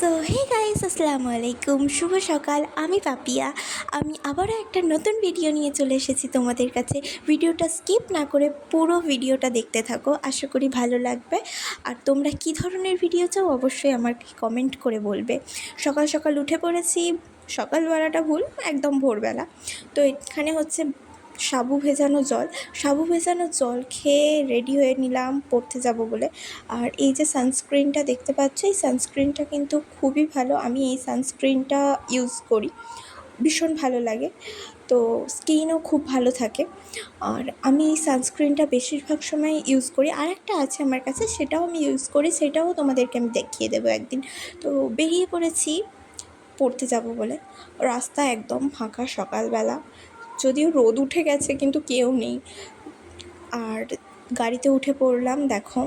So hey guys আসসালামু আলাইকুম শুভ সকাল, আমি পাপিয়া। আমি আবারও একটা নতুন ভিডিও নিয়ে চলে এসেছি তোমাদের কাছে। ভিডিওটা স্কিপ না করে পুরো ভিডিওটা দেখতে থাকো, আশা করি ভালো লাগবে। আর তোমরা কি ধরনের ভিডিও চাও, অবশ্যই আমাকে কমেন্ট করে বলবে। সকাল সকাল উঠে পড়েছি, সকালবেলাটা ভুল, একদম ভোরবেলা। তো এখানে হচ্ছে সাবু ভেজানো জল, সাবু ভেজানো জল খেয়ে রেডি হয়ে নিলাম, পড়তে যাব বলে। আর এই যে সানস্ক্রিনটা দেখতে পাচ্ছ, এই সানস্ক্রিনটা কিন্তু খুবই ভালো। আমি এই সানস্ক্রিনটা ইউজ করি, ভীষণ ভালো লাগে। তো স্কিনও খুব ভালো থাকে। আর আমি এই সানস্ক্রিনটা বেশিরভাগ সময় ইউজ করি। আর একটা আছে আমার কাছে, সেটাও আমি ইউজ করি, সেটাও তোমাদেরকে আমি দেখিয়ে দেবো একদিন। তো বেরিয়ে পড়েছি, পড়তে যাব বলে। রাস্তা একদম ফাঁকা সকালবেলা। যদিও রোদ উঠে গেছে, কিন্তু কেউ নেই। আর গাড়িতে উঠে পড়লাম, দেখো।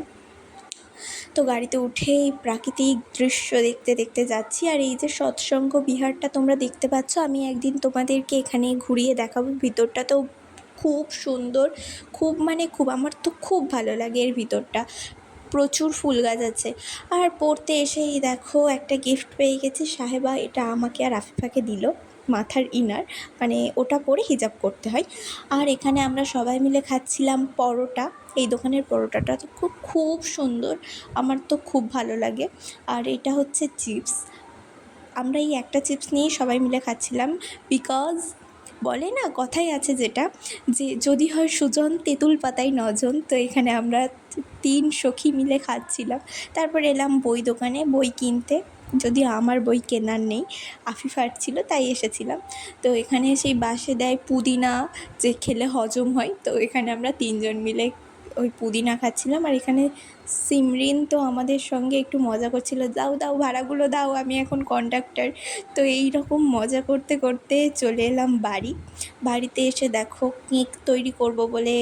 তো গাড়িতে উঠেই প্রাকৃতিক দৃশ্য দেখতে দেখতে যাচ্ছি। আর এই যে সৎসঙ্গ বিহারটা তোমরা দেখতে পাচ্ছ, আমি একদিন তোমাদেরকে এখানে ঘুরিয়ে দেখাবো। ভিতরটা তো খুব সুন্দর, খুব মানে খুব, আমার তো খুব ভালো লাগে এর ভিতরটা। প্রচুর ফুল গাছ আছে। আর পড়তে এসেই দেখো, একটা গিফট পেয়ে গেছি। সাহেবা এটা আমাকে আর আফিফাকে দিল। মাথার ইনার মানে ওটা পরে হিজাব করতে হয়। আর এখানে আমরা সবাই মিলে খাচ্ছিলাম পরোটা। এই দোকানের পরোটাটা তো খুব খুব সুন্দর। আমার তো খুব ভালো লাগে। আর এটা হচ্ছে চিপস আমরা এই একটা চিপস নিয়েই সবাই মিলে খাচ্ছিলাম বিকজ বলে না, কথাই আছে যেটা, যে যদি হয় সুজন তেঁতুল পাতায় নজন, তো এখানে আমরা তিন সখী মিলে খাচ্ছিলাম। তারপর এলাম বই দোকানে বই কিনতে। যদিও আমার বই কেনার নেই আফিফার ছিল, তাই এসেছিলাম। তো এখানে সেই বাসে দেয় পুদিনা, যে খেলে হজম হয়। তো এখানে আমরা তিনজন মিলে ওই পুদিনা খাচ্ছিলাম। আর এখানে সিমরিন তো আমাদের সঙ্গে একটু মজা করছিল। দাও দাও, ভাড়াগুলো দাও, আমি এখন কন্ডাক্টর তো এই রকম মজা করতে করতে চলে এলাম বাড়ি। বাড়িতে এসে দেখো কেক তৈরি করব বলে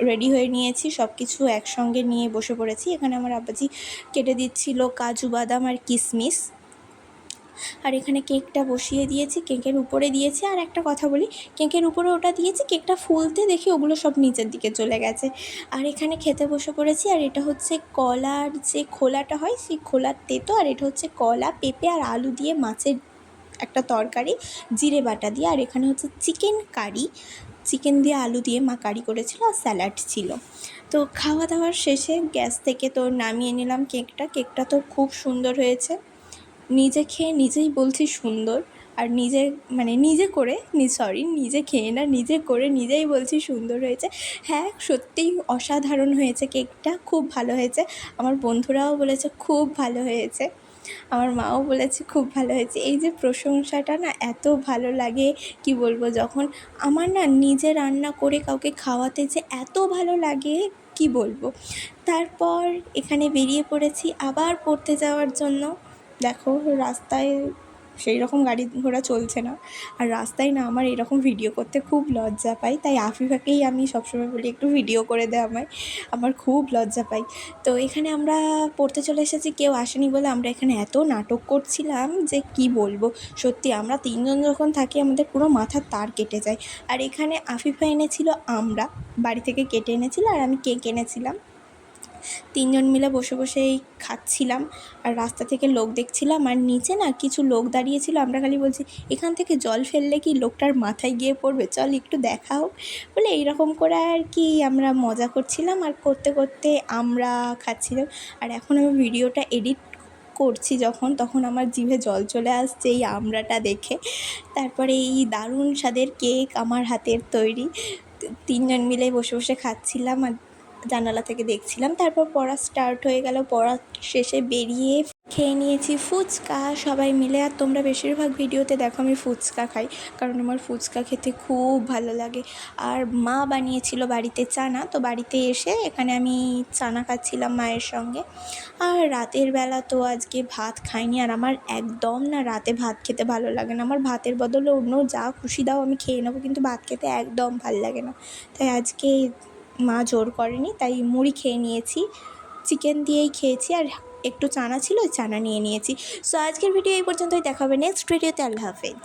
রেডি হয়ে নিয়েছি সব কিছু একসঙ্গে নিয়ে বসে পড়েছি। এখানে আমার আব্বাজি কেটে দিচ্ছিল কাজু, বাদাম আর কিশমিশ আর এখানে কেকটা বসিয়ে দিয়েছি, কেকের উপরে দিয়েছি। আর একটা কথা বলি, কেকের উপরে ওটা দিয়েছি, কেকটা ফুলতে দেখি ওগুলো সব নিচের দিকে চলে গেছে। আর এখানে খেতে বসে পড়েছি, আর এটা হচ্ছে কলার যে খোলাটা হয়, সেই খোলার তেতো। আর এটা হচ্ছে কলা, পেঁপে আর আলু দিয়ে মাছের একটা তরকারি, জিরে বাটা দিয়ে। আর এখানে হচ্ছে চিকেন কারি। চিকেন দিয়ে আলু দিয়ে মা কারি করেছিল আর স্যালাড ছিল। তো খাওয়া দাওয়ার শেষে গ্যাস থেকে তো নামিয়ে নিলাম কেকটা। কেকটা তো খুব সুন্দর হয়েছে। নিজে খেয়ে নিজেই বলছি সুন্দর। আর নিজে মানে নিজে করে, নি সরি নিজে খেয়ে না, নিজে করে নিজেই বলছি সুন্দর হয়েছে। হ্যাঁ সত্যিই অসাধারণ হয়েছে কেকটা। খুব ভালো হয়েছে। আমার বন্ধুরাও বলেছে খুব ভালো হয়েছে। আমার মাও বলেছে, খুব ভালো হয়েছে। এই যে প্রশংসাটা না এত ভালো লাগে, কি বলব, যখন আমার না নিজে রান্না করে কাউকে খাওয়াতে যে এত ভালো লাগে, কি বলব? তারপর এখানে বেরিয়ে পড়েছি আবার পড়তে যাওয়ার জন্য। দেখো রাস্তায় সেই রকম গাড়ি ঘোড়া চলছে না। আর রাস্তায় না আমার এরকম ভিডিও করতে খুব লজ্জা পাই তাই আফিফাকেই আমি সবসময় বলি, একটু ভিডিও করে দে আমায়। আমার খুব লজ্জা পাই তো এখানে আমরা পড়তে চলে এসেছি, কেউ আসেনি বলে আমরা এখানে এত নাটক করছিলাম যে কি বলব। সত্যি আমরা তিনজন যখন থাকি, আমাদের পুরো মাথার তার কেটে যায়। আর এখানে আফিফা এনেছিল আমরা। বাড়ি থেকে কেটে এনেছিল আর আমি কেক এনেছিলাম। তিনজন মিলে বসে বসেই খাচ্ছিলাম আর রাস্তা থেকে লোক দেখছিলাম আর নিচে না কিছু লোক দাঁড়িয়েছিল। আমরা খালি বলছি, এখান থেকে জল ফেললে কি লোকটার মাথায় গিয়ে পড়বে? চল একটু দেখা হোক। বলে এইরকম করে আর কি আমরা মজা করছিলাম আর করতে করতে আমরা খাচ্ছিলাম। আর এখন আমি ভিডিওটা এডিট করছি যখন, তখন আমার জিভে জল চলে আসছে এই আমড়াটা দেখে। তারপরে এই দারুণ স্বাদের কেক আমার হাতের তৈরি। তিনজন মিলে বসে বসে খাচ্ছিলাম আর জানালা থেকে দেখছিলাম। তারপর পড়া স্টার্ট হয়ে গেল। পড়া শেষে বেরিয়ে খেয়ে নিয়েছি ফুচকা। সবাই মিলে, আর তোমরা বেশিরভাগ ভিডিওতে দেখো আমি ফুচকা খাই, কারণ আমার ফুচকা খেতে খুব ভালো লাগে। আর মা বানিয়েছিল বাড়িতে চানা, তো বাড়িতে এসে এখানে আমি চানা খাচ্ছিলাম মায়ের সঙ্গে। আর রাতের বেলা তো আজকে ভাত খাইনি, আর আমার একদম না রাতে ভাত খেতে ভালো লাগে না। আমার ভাতের বদলে অন্য যা খুশি দাও আমি খেয়ে নেব, কিন্তু ভাত খেতে একদম ভালো লাগে না। তাই আজকে মা জোর করেনি, তাই মুড়ি খেয়ে নিয়েছি। চিকেন দিয়েই খেয়েছি আর একটু চানা ছিল চানা নিয়ে নিয়েছি। সো আজকের ভিডিও এই পর্যন্তই, দেখা হবে নেক্সট ভিডিওতে আল্লাহ হাফেজ।